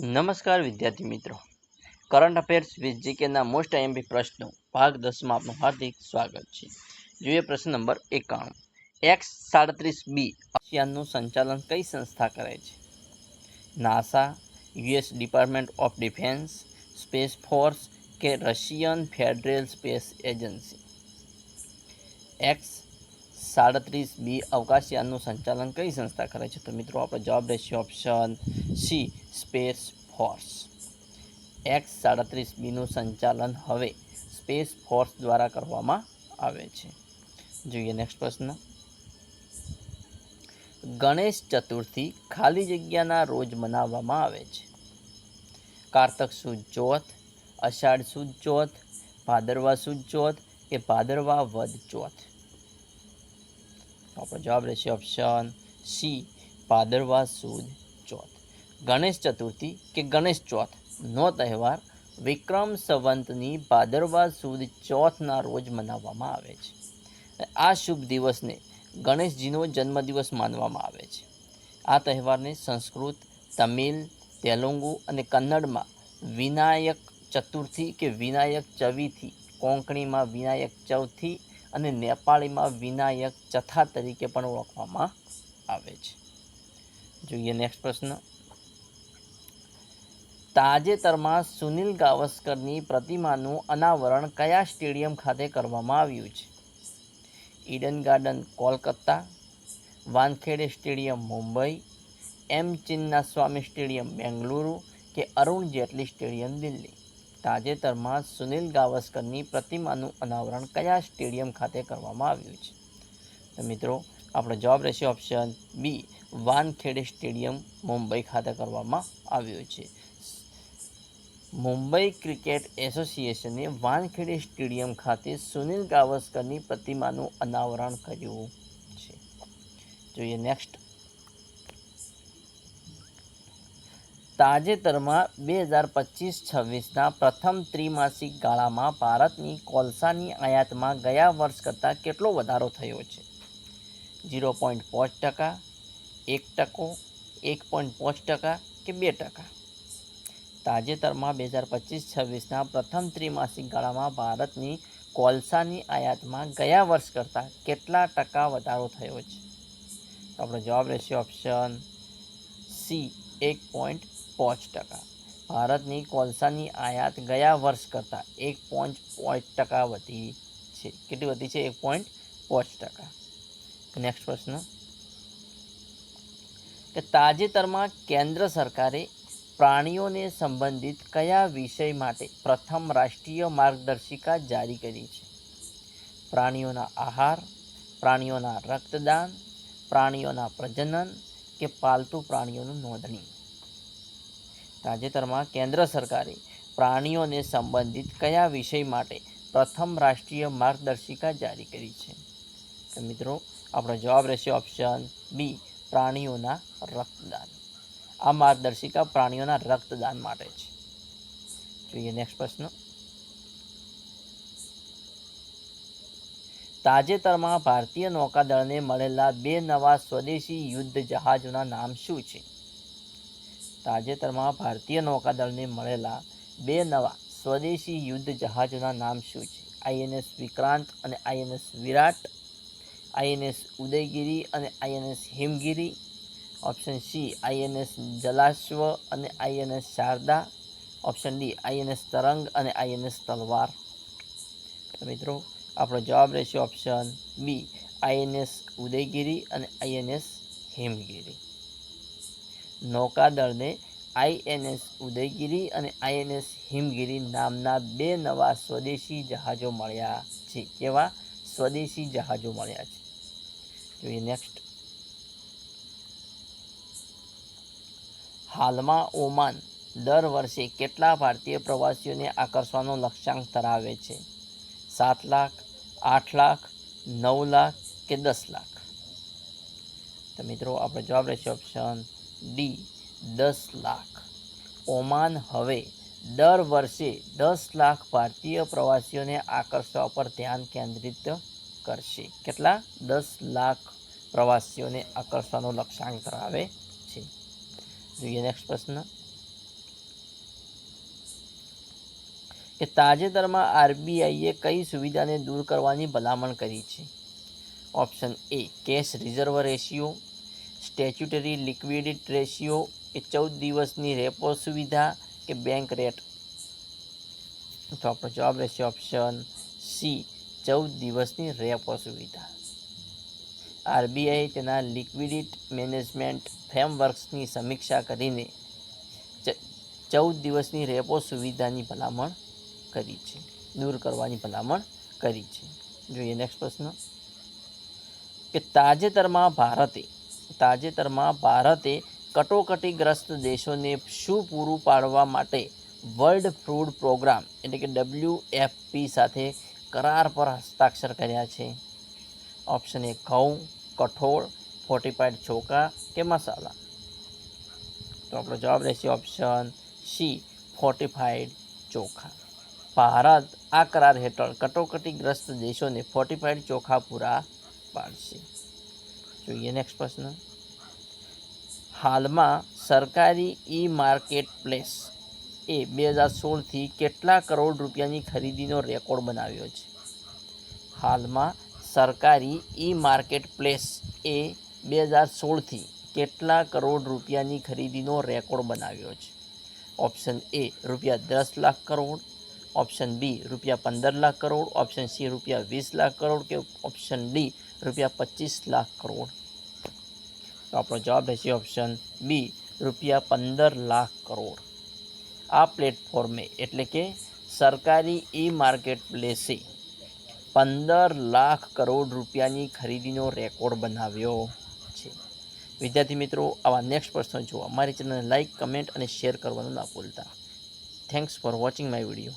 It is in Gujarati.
નમસ્કાર વિદ્યાર્થી મિત્રો. કરંટ અફેર્સ વિથ જીકેના મોસ્ટ આઈએમપી પ્રશ્નો, ભાગ દસમાં આપનું હાર્દિક સ્વાગત છે. જોઈએ પ્રશ્ન નંબર એકાણું. એક્સ સાડત્રીસ બી અભિયાનનું સંચાલન કઈ સંસ્થા કરે છે? NASA, US department of defence, space force કે Russian federal space agency? X સાડત્રીસ બી અવકાશયાનનું સંચાલન કઈ સંસ્થા કરે છે? તો મિત્રો, આપણો જવાબ રહેશે option C space force X સાડત્રીસ બીનું સંચાલન હવે સ્પેસ ફોર્સ દ્વારા કરવામાં આવે છે. જોઈએ નેક્સ્ટ પ્રશ્ન. ગણેશ ચતુર્થી ખાલી જગ્યાના રોજ મનાવવામાં આવે છે. કારતક સુદ ચોથ, અષાઢ સુદ ચોથ, ભાદરવા સુદ ચોથ કે ભાદરવા વદ ચોથ? આપણો જવાબ રહેશે ઓપ્શન સી ભાદરવા સુદ ચોથ ગણેશ ચતુર્થી કે ગણેશ ચોથનો તહેવાર વિક્રમ સંવંતની ભાદરવા સુદ ચોથના રોજ મનાવવામાં આવે છે. આ શુભ દિવસને ગણેશજીનો જન્મદિવસ માનવામાં આવે છે. આ તહેવારને સંસ્કૃત, તમિલ, તેલુગુ અને કન્નડમાં વિનાયક ચતુર્થી કે વિનાયક ચવિથી, કોંકણીમાં વિનાયક ચૌથી અને નેપાળીમાં વિનાયક ચથા તરીકે પણ ઓળખવામાં આવે છે. જોઈએ નેક્સ્ટ પ્રશ્ન. તાજેતરમાં સુનિલ ગાવસ્કરની પ્રતિમાનું અનાવરણ કયા સ્ટેડિયમ ખાતે કરવામાં આવ્યું છે? Eden garden, Kolkata, Wankhede stadium, Mumbai, M Chinnaswamy stadium, Bengaluru કે અરુણ જેટલી સ્ટેડિયમ, દિલ્હી? તાજેતરમાં સુનિલ ગાવસ્કરની પ્રતિમાનું અનાવરણ કયા સ્ટેડિયમ ખાતે કરવામાં આવ્યું છે? તો મિત્રો, આપણો જવાબ રહેશે option B, Wankhede stadium, Mumbai ખાતે કરવામાં આવ્યું છે. મુંબઈ ક્રિકેટ એસોસિએશને વાનખેડે સ્ટેડિયમ ખાતે સુનિલ ગાવસ્કરની પ્રતિમાનું અનાવરણ કર્યું છે. જોઈએ નેક્સ્ટ. તાજેતરમાં બે હજાર પચીસ છવ્વીસના પ્રથમ ત્રિમાસિક ગાળામાં ભારતની કોલસાની આયાતમાં ગયા વર્ષ કરતાં કેટલો વધારો થયો છે? ઝીરો પોઈન્ટ પાંચ ટકા, એક ટકો, એક પોઈન્ટ પાંચ ટકા કે બે ટકા? તાજેતરમાં બે હજાર પચીસ છવ્વીસના પ્રથમ ત્રિમાસિક ગાળામાં ભારતની કોલસાની આયાતમાં ગયા વર્ષ કરતાં કેટલા ટકા વધારો થયો છે? આપણો જવાબ રહેશે ઓપ્શન સી, એક પોઈન્ટ પાંચ ટકા. ભારતની કોલસાની આયાત ગયા વર્ષ કરતાં એક પોઈન્ટ પાંચ ટકા વધી છે. કેટલી વધી છે? એક પોઈન્ટ પાંચ ટકા. નેક્સ્ટ પ્રશ્ન. કે તાજેતરમાં કેન્દ્ર સરકારે પ્રાણીઓને સંબંધિત કયા વિષય માટે પ્રથમ રાષ્ટ્રીય માર્ગદર્શિકા જારી કરી છે? પ્રાણીઓના આહાર, પ્રાણીઓના રક્તદાન, પ્રાણીઓના પ્રજનન કે પાલતુ પ્રાણીઓનું નોંધણી? તાજેતરમાં કેન્દ્ર સરકારે પ્રાણીઓને સંબંધિત કયા વિષય માટે પ્રથમ રાષ્ટ્રીય માર્ગદર્શિકા જારી કરી છે? તો મિત્રો, આપણો જવાબ રહેશે ઓપ્શન બી, પ્રાણીઓના રક્તદાન. આ માર્ગદર્શિકા પ્રાણીઓના રક્તદાન માટે છે. જોઈએ નેક્સ્ટ પ્રશ્ન. તાજેતરમાં ભારતીય નૌકાદળને મળેલા બે નવા સ્વદેશી યુદ્ધ જહાજોના નામ શું છે? તાજેતરમાં ભારતીય નૌકાદળને મળેલા બે નવા સ્વદેશી યુદ્ધ જહાજોના નામ શું છે? આઈએનએસ વિક્રાંત અને આઈએનએસ વિરાટ, આઈએનએસ ઉદયગીરી અને INS Himgiri, option C INS Jalashwa અને INS Sharda, option D INS Tarang અને આઈએનએસ તલવાર. મિત્રો, આપણો જવાબ રહેશે ઓપ્શન બી આઈએનએસ ઉદયગીરી અને આઈએનએસ હિમગીરી. નૌકાદળને આઈએનએસ ઉદયગીરી અને આઈએનએસ હિમગીરી નામના બે નવા સ્વદેશી જહાજો મળ્યા છે, કેવા સ્વદેશી જહાજો મળ્યા છે. જોઈએ નેક્સ્ટ હાલમાં ઓમાન દર વર્ષે કેટલા ભારતીય પ્રવાસીઓને આકર્ષવાનો લક્ષ્યાંક ધરાવે છે? સાત લાખ, આઠ લાખ, નવ લાખ કે દસ લાખ? તો મિત્રો, આપણો જવાબ રહેશે ઓપ્શન ડી, દસ લાખ. ઓમાન હવે દર વર્ષે દસ લાખ ભારતીય પ્રવાસીઓને આકર્ષવા પર ધ્યાન કેન્દ્રિત કરશે. કેટલા? દસ લાખ પ્રવાસીઓને આકર્ષવાનો લક્ષ્યાંક ધરાવે છે. જોઈએ નેક્સ્ટ પ્રશ્ન. કે તાજેતરમાં આરબીઆઈએ કઈ સુવિધાને દૂર કરવાની ભલામણ કરી છે? Option A, cash reserve ratio. Statutory liquidity ratio, એ ચૌદ દિવસની રેપો સુવિધા કે બેંક રેટ? તો આપણો જવાબ રહેશે ઓપ્શન સી, ચૌદ દિવસની રેપો સુવિધા. આરબીઆઈ તેના લિક્વિડિટ મેનેજમેન્ટ ફ્રેમવર્ક્સની સમીક્ષા કરીને ચૌદ દિવસની રેપો સુવિધાની ભલામણ કરી છે. દૂર કરવાની ભલામણ કરી છે. જોઈએ નેક્સ્ટ પ્રશ્ન. કે તાજેતરમાં ભારતે તાજેતરમાં ભારતે કટોકટીગ્રસ્ત દેશોને શું પૂરું પાડવા માટે વર્લ્ડ ફૂડ પ્રોગ્રામ એટલે કે ડબલ્યુ એફપી સાથે કરાર પર હસ્તાક્ષર કર્યા છે? ઓપ્શન એ ઘઉં, કઠોળ ફોર્ટિફાઈડ ચોખા કે મસાલા. તો આપણો જવાબ રહેશે ઓપ્શન સી ફોર્ટિફાઈડ ચોખા. ભારત આ કરાર હેઠળ કટોકટીગ્રસ્ત દેશોને ફોર્ટિફાઈડ ચોખા પૂરા પાડશે. જોઈએ. નેક્સ્ટ પ્રશ્ન. હાલમાં સરકારી ઈ માર્કેટ પ્લેસ એ બે હજાર સોળથી કેટલા કરોડ રૂપિયાની ખરીદીનો રેકોર્ડ બનાવ્યો છે? હાલમાં સરકારી ઈ માર્કેટ પ્લેસ એ બે હજાર સોળથી કેટલા કરોડ રૂપિયાની ખરીદીનો રેકોર્ડ બનાવ્યો છે? ઓપ્શન એ રૂપિયા દસ લાખ કરોડ. ઓપ્શન બી રૂપિયા પંદર લાખ કરોડ, ઓપ્શન સી રૂપિયા વીસ લાખ કરોડ કે ઓપ્શન ડી રૂપિયા પચીસ લાખ કરોડ. તો આપણો જવાબ રહેશે ઓપ્શન બી રૂપિયા પંદર લાખ કરોડ. આ પ્લેટફોર્મે એટલે કે સરકારી ઈ માર્કેટ પ્લેસે પંદર લાખ કરોડ રૂપિયાની ખરીદીનો રેકોર્ડ બનાવ્યો છે. વિદ્યાર્થી મિત્રો, આવા નેક્સ્ટ પ્રશ્નો જોવા. મારી ચેનલને લાઇક કમેન્ટ અને શેર કરવાનું ના ભૂલતા. Thanks for watching my video